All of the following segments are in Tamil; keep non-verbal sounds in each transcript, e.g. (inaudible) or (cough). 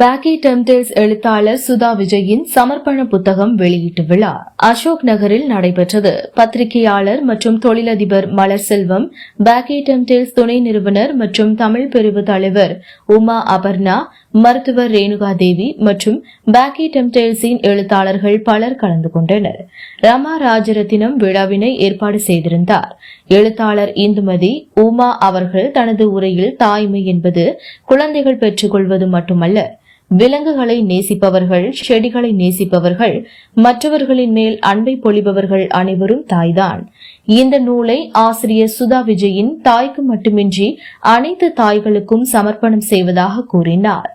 பேக்கி டெம்டேல்ஸ் எழுத்தாளர் சுதா விஜயின் சமர்ப்பண புத்தகம் வெளியீட்டு விழா. அசோக் நகரில் நடைபெற்றது. பத்திரிகையாளர் மற்றும் தொழிலதிபர் மலர் செல்வம் பேக்கி டெம்டேல்ஸ் துணை நிறுவனர் மற்றும் தமிழ் பிரிவு தலைவர் உமா அபர்ணா மருத்துவர் ரேணுகா தேவி மற்றும் பேக்கி டெம்டேல்ஸின் எழுத்தாளர்கள் பலர் கலந்து கொண்டனர். ரமா ராஜரத்தினம் விழாவினை ஏற்பாடு செய்திருந்தார். எழுத்தாளர் இந்துமதி உமா அவர்கள் தனது உரையில் தாய்மை என்பது குழந்தைகள் பெற்றுக்கொள்வது மட்டுமல்ல விலங்குகளை நேசிப்பவர்கள் செடிகளை நேசிப்பவர்கள் மற்றவர்களின் மேல் அன்பை பொழிபவர்கள் அனைவரும் தாய்தான். இந்த நூலை ஆசிரியர் சுதா விஜயின் தாய்க்கு மட்டுமின்றி அனைத்து தாய்களுக்கும் சமர்ப்பணம் செய்வதாக கூறினார்.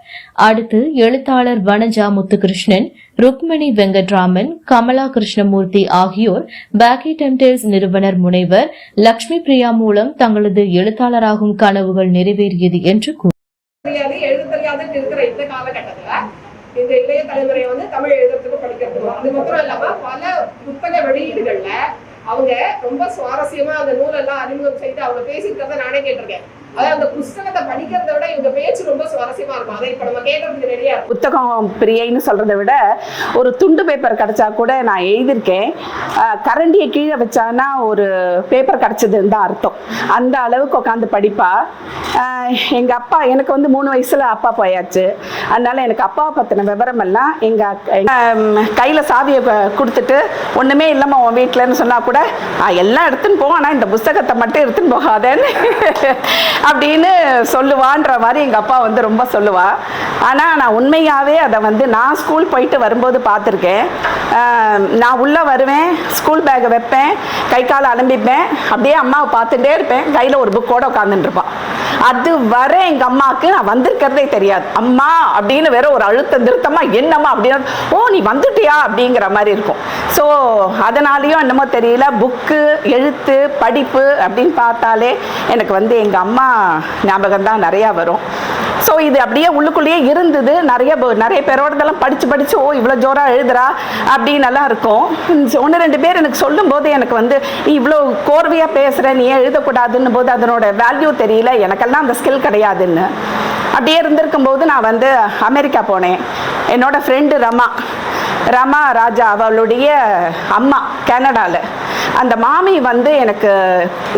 அடுத்து எழுத்தாளர் வனஜா முத்துகிருஷ்ணன் ருக்மணி வெங்கட்ராமன் கமலா கிருஷ்ணமூர்த்தி ஆகியோர் பேக்கி டெம்டேல்ஸ் நிறுவனர் முனைவர் லட்சுமி பிரியா மூலம் தங்களது எழுத்தாளராகும் கனவுகள் நிறைவேறியது என்று கூறினார் தெரியாது இருக்கிற இந்த காலகட்டத்துல இந்த இளைய தலைமுறையை வந்து தமிழ் எழுதுறதுக்கும் படிக்கிறதுக்கும் அது மாத்திரம் இல்லாம பல புத்தக வெளியீடுகள்ல அவங்க ரொம்ப சுவாரஸ்யமா அந்த நூலெல்லாம் அறிமுகம் செய்து அவங்க பேசிக்கிறத நானே கேட்டிருக்கேன். புத்தகம் பிரியைன்னு சொல்கிறத விட ஒரு துண்டு பேப்பர் கிடைச்சா கூட நான் எழுதியிருக்கேன். கரண்டியை கீழே வச்சானா ஒரு பேப்பர் கிடைச்சதுன்னு தான் அர்த்தம். அந்த அளவுக்கு உட்காந்து படிப்பா. எங்கள் அப்பா எனக்கு வந்து மூணு வயசில் அப்பா போயாச்சு. அதனால எனக்கு அப்பாவை பற்றின விவரம் எல்லாம் எங்க கையில் சாவியை கொடுத்துட்டு ஒன்றுமே இல்லாம உன் வீட்டுலன்னு சொன்னால் கூட எல்லாம் எடுத்துன்னு போ ஆனால் இந்த புஸ்தகத்தை மட்டும் எடுத்துன்னு போகாதேன்னு. அப்படின்னு சொல்லுவான்ற மாதிரி எங்கள் அப்பா வந்து ரொம்ப சொல்லுவா. ஆனால் நான் உண்மையாகவே அதை வந்து நான் ஸ்கூல் போயிட்டு வரும்போது பார்த்துருக்கேன். நான் உள்ளே வருவேன் ஸ்கூல் பேக்கை வைப்பேன் கை காலை அலம்பிப்பேன் அப்படியே அம்மாவை பார்த்துட்டே இருப்பேன் கையில் ஒரு புக்கோட உட்காந்துட்டு அது வர எங்கள் அம்மாவுக்கு நான் வந்திருக்கிறதே தெரியாது. அம்மா அப்படின்னு வேற ஒரு அழுத்தம் திருத்தமா என்னம்மா? அப்படின்னு ஓ நீ வந்துட்டியா? அப்படிங்கிற மாதிரி இருக்கும். ஸோ அதனாலேயும் என்னமோ தெரியல புக்கு எழுத்து படிப்பு அப்படின்னு பார்த்தாலே எனக்கு வந்து எங்கள் அம்மா ஞாபகம் தான் நிறையா வரும். ஸோ இது அப்படியே உள்ளுக்குள்ளேயே இருந்தது. நிறைய நிறைய பேரோடதெல்லாம் படித்து படித்து ஓ இவ்வளோ ஜோராக எழுதுறா அப்படின்னு எல்லாம் இருக்கும். ஒன்று ரெண்டு பேர் எனக்கு சொல்லும்போது எனக்கு வந்து நீ இவ்வளோ கோர்வையாக பேசுகிற நீ ஏன் எழுதக்கூடாதுன்னு போது அதனோட வேல்யூ தெரியல. எனக்கெல்லாம் அந்த ஸ்கில் கிடையாதுன்னு. அப்படியே இருந்திருக்கும் போது நான் வந்து அமெரிக்கா போனேன். என்னோடய ஃப்ரெண்டு ரமா ரமா ராஜா அவளுடைய அம்மா கனடாவில் அந்த மாமி வந்து எனக்கு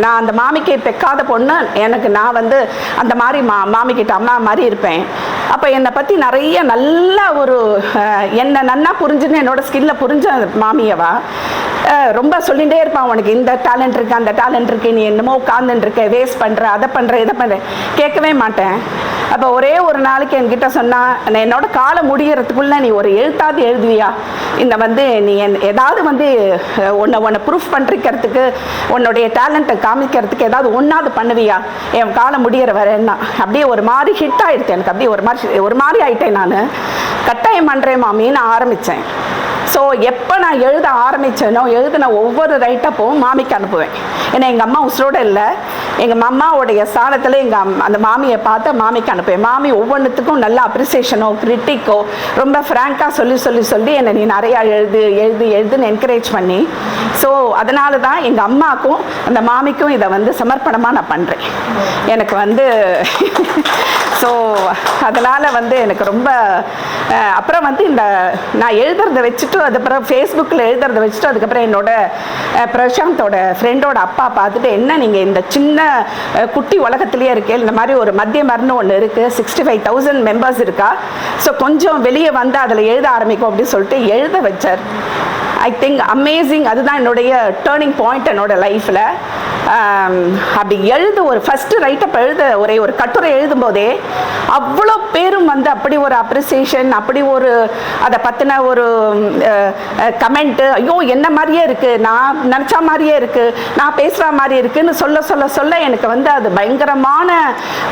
நான் அந்த மாமிக்கு பெக்காத பொண்ணு எனக்கு நான் வந்து அந்த மாதிரி மா மாமிக்கிட்ட அம்மா மாதிரி இருப்பேன். அப்போ என்னை பற்றி நிறைய நல்ல ஒரு என்னை நன்னா புரிஞ்சுன்னு என்னோட ஸ்கில்ல புரிஞ்ச மாமியவா? ரொம்ப சொல்லிகிட்டே இருப்பான் உனக்கு இந்த டேலண்ட் இருக்கு அந்த டேலண்ட் இருக்கு நீ என்னமோ உட்காந்துட்டு இருக்க வேஸ்ட் பண்ணுற அதை பண்ணுற இதை பண்ணுற கேட்கவே மாட்டேன். அப்போ ஒரே ஒரு நாளைக்கு என்கிட்ட சொன்னால் நான் என்னோட காலம் முடிகிறதுக்குள்ளே நீ ஒரு எழுத்தாவது எழுதுவியா? இந்த வந்து நீ என் ஏதாவது வந்து உன்னை உன்னை ப்ரூஃப் பண்ணிருக்கிறதுக்கு உன்னுடைய டேலண்ட்டை காமிக்கிறதுக்கு ஏதாவது ஒன்றாவது பண்ணுவியா? என் காலம் முடியிற வரேன்னா அப்படியே ஒரு மாதிரி ஹிட் ஆகிடுச்சு எனக்கு. அப்படியே ஒரு மாதிரி ஒரு மாதிரி ஆகிட்டேன் நான். கட்டாயம் பண்ணுறேன் மாமின்னு ஆரம்பித்தேன் ஸோ எப்போ நான் எழுத ஆரம்பித்தேனோ எழுதின ஒவ்வொரு ரைட்டப்பும் மாமிக்கு அனுப்புவேன். ஏன்னா எங்கள் அம்மா உசுரோடு இல்லை. எங்கள் அம்மாவுடைய ஸ்தானத்தில் எங்கள் அந்த மாமியை பார்த்து மாமிக்கு அனுப்புவேன். மாமி ஒவ்வொன்றுத்துக்கும் நல்ல அப்ரிசியேஷனோ கிரிட்டிக்கோ ரொம்ப ஃப்ராங்காக சொல்லி சொல்லி சொல்லி என்னை நீ நிறையா எழுது எழுது எழுதுன்னு என்கரேஜ் பண்ணி. ஸோ அதனால தான் எங்கள் அம்மாக்கும் அந்த மாமிக்கும் இதை வந்து சமர்ப்பணமாக நான் பண்ணுறேன் எனக்கு வந்து (laughs) ஸோ அதனால் வந்து எனக்கு ரொம்ப அப்புறம் வந்து இந்த நான் எழுதுறதை வச்சுட்டு அதுக்கப்புறம் ஃபேஸ்புக்கில் எழுதுறத வச்சுட்டு அதுக்கப்புறம் என்னோட பிரசாந்தோட ஃப்ரெண்டோட அப்பா பார்த்துட்டு என்ன நீங்கள் இந்த சின்ன குட்டி உலகத்துலேயே இருக்கே? இந்த மாதிரி ஒரு மத்திய மருந்து ஒன்று இருக்குது சிக்ஸ்டி ஃபைவ் தௌசண்ட் மெம்பர்ஸ் இருக்கா? ஸோ கொஞ்சம் வெளியே வந்து அதில் எழுத ஆரம்பிக்கும் அப்படின்னு சொல்லிட்டு எழுத வச்சார். ஐ திங்க் அமேசிங் அதுதான் என்னுடைய டேர்னிங் பாயிண்ட் என்னோட லைஃப்பில் அப்படி எழுது ஒரு ஃபஸ்ட்டு ரைட்டப் எழுத ஒரே ஒரு கட்டுரை எழுதும்போதே அவ்வளோ பேரும் வந்து அப்படி ஒரு அப்ரிசியேஷன் அப்படி ஒரு அதை பற்றின ஒரு கமெண்ட்டு ஐயோ என்ன மாதிரியே இருக்குது நான் நினச்ச மாதிரியே இருக்குது நான் பேசுகிற மாதிரி இருக்குதுன்னு சொல்ல சொல்ல சொல்ல எனக்கு வந்து அது பயங்கரமான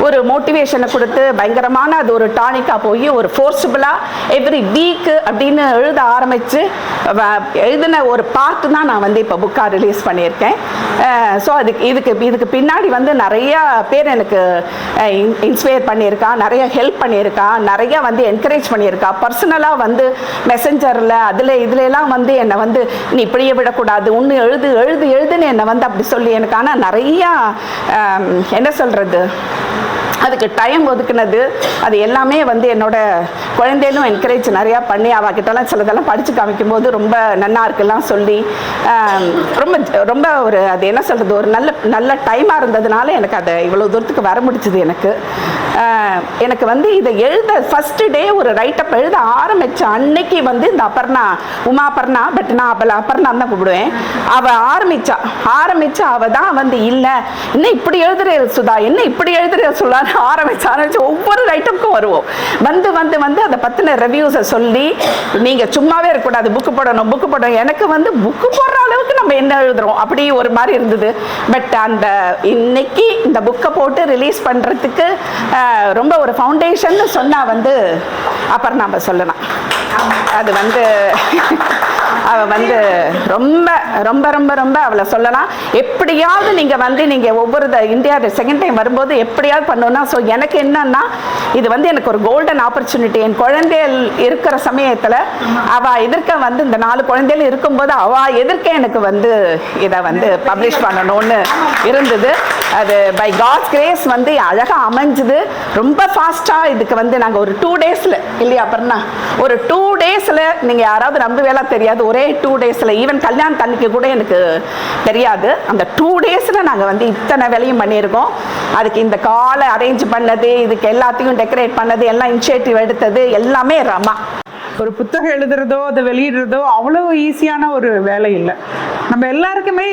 ஒரு மோட்டிவேஷனை கொடுத்து பயங்கரமான அது ஒரு டானிக்காக போய் ஒரு ஃபோர்ஸபுளாக எவ்ரி வீக்கு அப்படின்னு எழுத ஆரம்பித்து எழுதின ஒரு பார்ட்டு தான் நான் வந்து இப்போ புக்காக ரிலீஸ் பண்ணியிருக்கேன். ஸோ அதுக்கு இதுக்கு இதுக்கு பின்னாடி வந்து நிறைய பேர் எனக்கு இன்ஸ்பயர் பண்ணியிருக்கா நிறைய ஹெல்ப் பண்ணியிருக்கா நிறைய வந்து என்கரேஜ் பண்ணியிருக்கா. பர்சனலாக வந்து மெசஞ்சரில் அதில் இதுலலாம் வந்து என்னை வந்து நீ இப்படியே விடக்கூடாது ஒன்று எழுது எழுது எழுதுன்னு என்னை வந்து அப்படி சொல்லி எனக்கு. ஆனால் நிறையா என்ன சொல்கிறது அதுக்கு டைம் ஒதுக்குனது அது எல்லாமே வந்து என்னோட குழந்தையிலும் என்கரேஜ் நிறையா பண்ணி அவகிட்டலாம் சிலதெல்லாம் படித்து காமிக்கும் போது ரொம்ப நன்னா இருக்குலாம் சொல்லி ரொம்ப ரொம்ப ஒரு அது என்ன சொல்கிறது ஒரு நல்ல நல்ல டைமாக இருந்ததுனால எனக்கு அதை இவ்வளோ தூரத்துக்கு வர முடிச்சுது எனக்கு. எனக்கு வந்து இதை எழுத ஃபஸ்ட்டு டே ஒரு ரைட்டப் எழுத ஆரம்பித்த அன்னைக்கு வந்து இந்த அபர்ணா உமா அபர்ணா பட் நான் அவளை அபர்ணா தான் கூப்பிடுவேன். அவள் ஆரம்பிச்சா ஆரம்பிச்சு அவள் தான் வந்து இல்லை என்ன இப்படி எழுதுற சுதா என்ன இப்படி எழுதுற சொல்லான்னு ஆரம்பிச்சு ஆரம்பிச்சு ஒவ்வொரு ரைட்டமுக்கும் வருவோம். வந்து வந்து வந்து அதை பற்றின ரிவ்யூஸை சொல்லி நீங்கள் சும்மாவே இருக்கக்கூடாது புக்கு போடணும் புக்கு போடணும். எனக்கு வந்து புக்கு போடுற அளவுக்கு நம்ம என்ன எழுதுறோம்? அப்படி ஒரு மாதிரி இருந்தது. பட் அந்த இன்னைக்கு இந்த புக்கை போட்டு ரிலீஸ் பண்ணுறதுக்கு ரொம்ப ஒரு ஃபவுண்டேஷன் சொன்னா வந்து அப்புறம் நாம் சொல்லலாம். அது வந்து அவ வந்து ரொம்ப ரொம்ப ரொம்ப ரொம்ப அவளை சொல்லலாம். எப்படியாவது நீங்க வந்து நீங்கள் ஒவ்வொரு இந்தியா செகண்ட் டைம் வரும்போது எப்படியாவது பண்ணணும்னா ஸோ எனக்கு என்னன்னா இது வந்து எனக்கு ஒரு கோல்டன் ஆப்பர்ச்சுனிட்டி என் குழந்தைகள் இருக்கிற சமயத்துல அவ எதிர்க்க வந்து இந்த நாலு குழந்தைகள் இருக்கும்போது அவள் எதிர்க்க எனக்கு வந்து இதை வந்து பப்ளிஷ் பண்ணணும்னு இருந்தது. அது பை காட்ஸ் கிரேஸ் வந்து அழகா அமைஞ்சுது. ரொம்ப ஃபாஸ்ட்டாக இதுக்கு வந்து நாங்க ஒரு டூ டேஸ்ல இல்லையா அப்புறம்னா ஒரு டூ டேஸ்ல நீங்க யாராவது நம்புவேலா தெரியாது. ஒரே டூ டேஸில் ஈவன் கல்யாண தண்ணிக்கு கூட எனக்கு தெரியாது. அந்த டூ டேஸில் நாங்கள் வந்து இத்தனை வேலையும் பண்ணியிருக்கோம். அதுக்கு இந்த காலை அரேஞ்ச் பண்ணது இதுக்கு எல்லாத்தையும் டெக்கரேட் பண்ணது எல்லாம் இனிஷியேட்டிவ் எடுத்தது எல்லாமே ரமா. ஒரு புத்தகம் எழுதுறதோ அதை வெளியிடுறதோ அவ்வளோ ஈஸியான ஒரு வேலை இல்லை. நம்ம எல்லாருக்குமே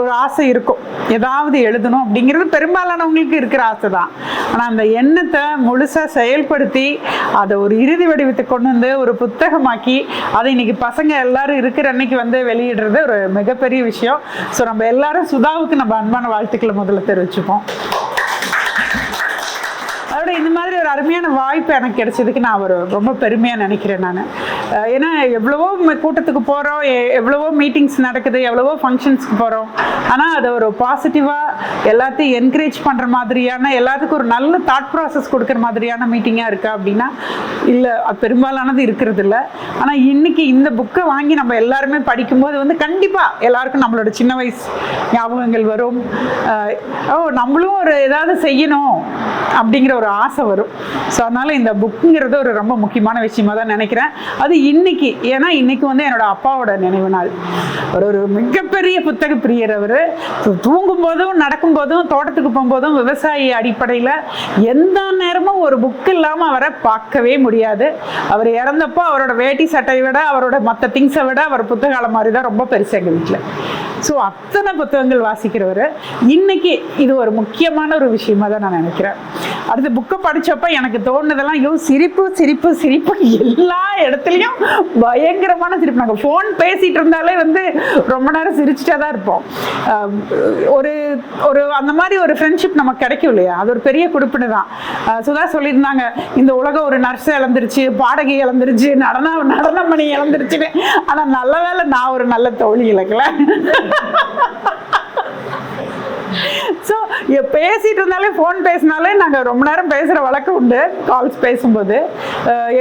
ஒரு ஆசை இருக்கும். ஏதாவது எழுதணும் அப்படிங்கிறது பெரும்பாலானவங்களுக்கு இருக்கிற ஆசை தான் ஆனால் அந்த எண்ணத்தை முழுசாக செயல்படுத்தி அதை ஒரு இறுதி வடிவத்தை கொண்டு வந்து ஒரு புத்தகமாக்கி அதை இன்னைக்கு பசங்க எல்லாரும் இருக்கிற அன்னைக்கு வந்து வெளியிடுறது ஒரு மிகப்பெரிய விஷயம். ஸோ நம்ம எல்லாரும் சுதாவுக்கு நம்ம அன்பான வாழ்த்துக்களை முதல்ல தெரிவிச்சுப்போம். அதோட இந்த மாதிரி ஒரு அருமையான வாய்ப்பு எனக்கு கிடைச்சதுக்கு நான் ஒரு ரொம்ப பெருமையாக நினைக்கிறேன் நான். ஏன்னா எவ்வளவோ கூட்டத்துக்கு போகிறோம் எவ்வளவோ மீட்டிங்ஸ் நடக்குது எவ்வளவோ ஃபங்க்ஷன்ஸ்க்கு போகிறோம் ஆனால் அதை ஒரு பாசிட்டிவாக எல்லாத்தையும் என்கரேஜ் பண்ணுற மாதிரியான எல்லாத்துக்கும் ஒரு நல்ல தாட் ப்ராசஸ் கொடுக்குற மாதிரியான மீட்டிங்காக இருக்கா அப்படின்னா இல்லை அது பெரும்பாலானது இருக்கிறது இல்லை ஆனால் இன்னைக்கு இந்த புக்கை வாங்கி நம்ம எல்லாருமே படிக்கும்போது வந்து கண்டிப்பாக எல்லாருக்கும் நம்மளோட சின்ன வயசு ஞாபகங்கள் வரும். ஓ நம்மளும் ஒரு ஏதாவது செய்யணும் அப்படிங்கிற ஒரு ஆசை வரும். ஸோ அதனால் இந்த புக்குங்கிறது ஒரு ரொம்ப முக்கியமான விஷயமா தான் நினைக்கிறேன். அது இன்னைக்கு ஏன்னா இன்னைக்கு வந்து என்னோட அப்பாவோட நினைவு நாள். ஒரு ஒரு மிகப்பெரிய புத்தக பிரியர் அவர். தூங்கும் போதும் நடக்கும் போதும் தோட்டத்துக்கு போகும்போதும் விவசாயி அடிப்படையில் எந்த நேரமும் ஒரு புக் இல்லாமல் அவரை பார்க்கவே முடியாது. அவர் இறந்தப்போ அவரோட வேட்டி சட்டையை விட அவரோட மற்ற திங்ஸை விட அவர் புத்தக மாதிரி தான் ரொம்ப பெருசு எங்கள் வீட்டில் ஸோ அத்தனை புத்தகங்கள் வாசிக்கிறவர். இன்னைக்கு இது ஒரு முக்கியமான ஒரு விஷயமா தான் நான் நினைக்கிறேன். அடுத்து புக்கை படித்தப்ப எனக்கு தோணுதெல்லாம் ஐயோ சிரிப்பு சிரிப்பு சிரிப்பு எல்லா இடத்துலையும் பயங்கரமான சிரிப்பு. நாங்கள் ஃபோன் பேசிகிட்டு இருந்தாலே வந்து ரொம்ப நேரம் சிரிச்சுட்டே தான் இருப்போம். ஒரு ஒரு அந்த மாதிரி ஒரு ஃப்ரெண்ட்ஷிப் நமக்கு கிடைக்கும் இல்லையா? அது ஒரு பெரிய குறிப்பிடு தான். சுதா சொல்லியிருந்தாங்க இந்த உலகம் ஒரு நர்ஸ் இழந்துருச்சு பாடகி இழந்துருச்சு நடன நடனமணி இழந்துருச்சுன்னு. ஆனால் நல்ல வேளை நான் ஒரு நல்ல தோழி இழக்கல. (laughs) ஸோ பேசிட்டு இருந்தாலே ஃபோன் பேசினாலே நாங்கள் ரொம்ப நேரம் பேசுகிற வழக்கம் உண்டு. கால்ஸ் பேசும்போது.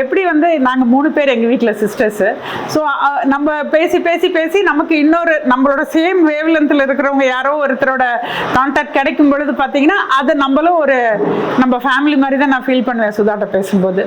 எப்படி வந்து நாங்கள் மூணு பேர் எங்கள் வீட்டில் சிஸ்டர்ஸு ஸோ நம்ம பேசி பேசி பேசி நமக்கு இன்னொரு நம்மளோட சேம் வேவ் லென்த்தில் இருக்கிறவங்க யாரோ ஒருத்தரோட கான்டாக்ட் கிடைக்கும் பொழுது பார்த்தீங்கன்னா அதை நம்மளும் ஒரு நம்ம ஃபேமிலி மாதிரி தான் நான் ஃபீல் பண்ணுவேன் சுதாட்ட பேசும்போது.